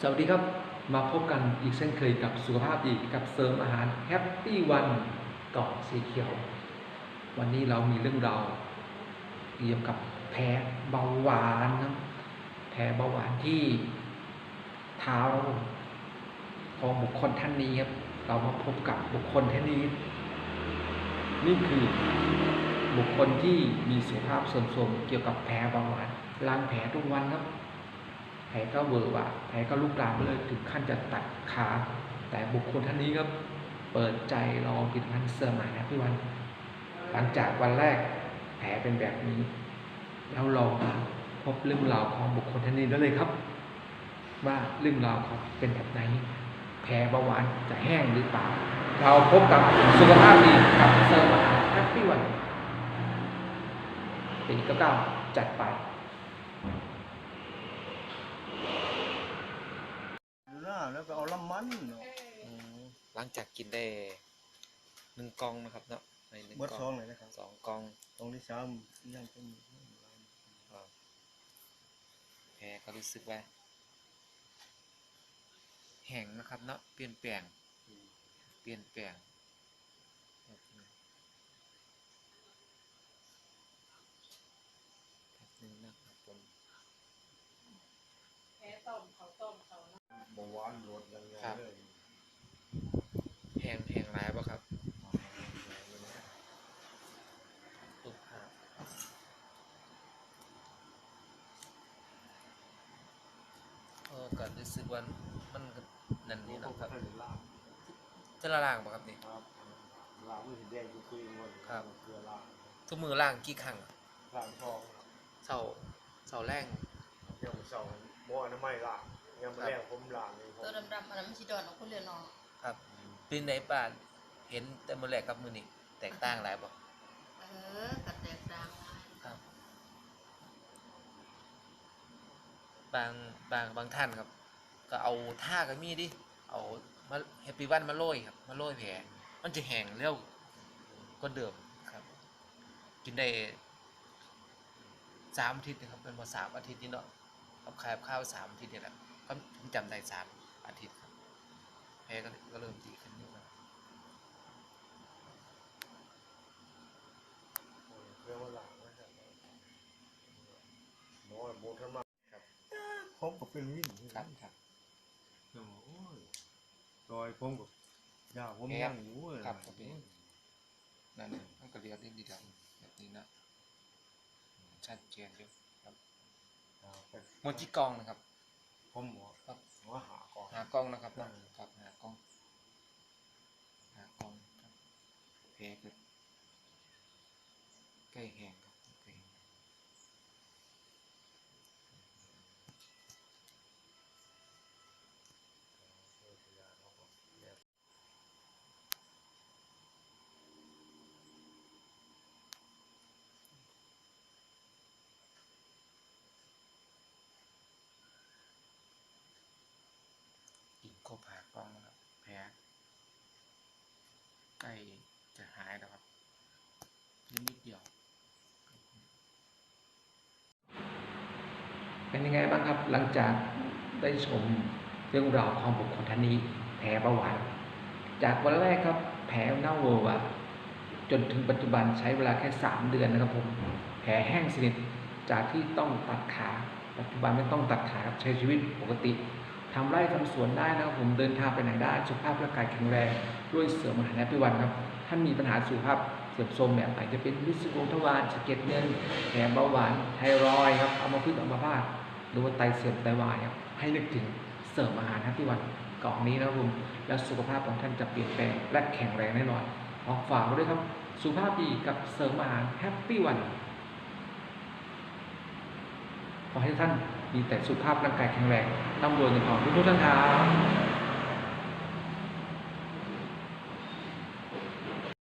สวัสดีครับมาพบกันอีกเช่นเคยกับสุขภาพดีกกับเสริมอาหารแฮปปี้วันเกาะสีเขียว วันนี้เรามีเรื่องราวเกี่ยวกับแพ้เบาหวานนะแพ้เบาหวานที่เท้าของบุคคลท่านนี้ครับเรามาพบกับบุคคลท่านนี้ นี่คือบุคคลที่มีสุขภาพสมโทรมเกี่ยวกับแพ้เบาหวานล้างแผลทุกวันครับ ลก็เวอร์วะแผลก็ลุกลามไปเลยถึงขั้นจะตัดขา แต่บุคคลท่านนี้ครับเปิดใจลองผลิตภัณฑ์เสริมอาหารนะพี่วัน หลังจากวันแรกแผลเป็นแบบนี้ แล้วลองมาพบเรื่องราวของบุคคลท่านนี้ได้เลยครับ ว่าเรื่องราวเขาเป็นแบบไหน แผลเบาหวานจะแห้งหรือเปล่า เราพบกับสุขภาพดีกับเสริมอาหารแฮปปี้วันตีเก้าเก้าจัดไป อยู่หน้าแล้วไปเอาลำ มันเนาะอืมหลังจากกินได้หนึ่งกล่องนะครับเนาะในหนึ่งเบิดกล่ซอองงเลยนะครับสองกล่องตรงที่ซ้ำยังเป็นครับแพ้ก็รู้สึกว่าแห้งนะครับเนาะเปลี่ยนแปลง เปลี่ยนแปลงแบบนี้แบบนี้นะครับผม แพ้ต้มเขาต้มเขานะ เบาหวานลดยังไงเลยแห้งแห้งร้ายปะครับสุขภาพเออก็รู้สึกว่ามันก็นั่นนี่เนาะครับลาบจะละล่างปะครับนี่ครับลาบมันสีแดงคุยๆหมดครับเกลือลาบทุกมือล่างกี่ครั้งอะลาบทองเสาเสาแรงยังสองโมอนามัยลาบ ยังไม่แรงผมลาบเลยผมตัวดำๆอันนั้นมันชิดอนของคุณเรียนเนอครับปีไหนป่านเห็นแต่มือแรกกับมือนี่แตกต่างหลายบ่เออกัดแตกต่างหลายครับ บางบางบางท่านครับ ก็เอาท่ากับมีดดิเอามาแฮปปี้วันมาโรยครับมาโรยแผลมันจะแห้งเร็วก็เดิมครับกินได้สามอาทิตย์นะครับเป็นมาสามอาทิตย์นี่เนาะกับข้าวข้าวสามอาทิตย์นี่แหละ ก็ผมจำได้สามอาทิตย์ครับแผลก็ก็เริ่มดีขึ้นนิดหน่อยเกลือมาลาบนะครับหมอโมทมาครับผมก็เป็นวิ่งครับครับโอ้ยซอยผมก็ยาผมแอบยังอยู่เว้ยครับครับพี่นั่นน่ะมันก็เรียกได้ดีดังแบบนี้นะชัดเจนอยู่ครับอ่าไปหมดที่กองนะครับ ผมหมอครับหมอหาก่องหากล้องนะครับเนาะครับหากล้อง หากล้องครับแพ้ก็ใกล้แห้งครับใกล้แห้งกินครบหา กล้องครับแพ้ใกล้จะหายแล้วครับนิดเดียว เป็นยังไงบ้างครับหลังจากได้ชมเรื่องราวของบุคคลท่านนี้แผลเบาหวานจากวันแรกครับแผลเน่าเวอร์วะจนถึงปัจจุบันใช้เวลาแค่ 3 เดือนนะครับผมแผลแห้งสนิทจากที่ต้องตัดขา ปัจจุบันไม่ต้องตัดขาครับใช้ชีวิตปกติ ทำไร่ทำสวนได้นะครับผมเดินทางไปไหนได้ สุขภาพร่างกายแข็งแรงด้วยเสริมอาหารแอปเปิลวันครับท่านมีปัญหาสุขภาพเสื่อมโทรมแบบไหนจะเป็นวิสโกทวารสะเก็ดเงินแผลเบาหวานไทรอยครับเอามาพึ่งเอามาพาตหรือว่าไตเสื่อมไตวายครับให้นึกถึงเสริมอาหารทัที่วันกล่องนี้นะครับผมแล้วสุขภาพของท่านจะเปลี่ยนแปลงและแข็งแรงแน่นอนขอฝากไว้ด้วยครับสุขภาพดีกับเสริมอาหารแฮปปี้วัน ขอให้ท่านมีแต่สุขภาพร่างกายแข็งแรงร่ำรวยเงินทองทุกท่านครับ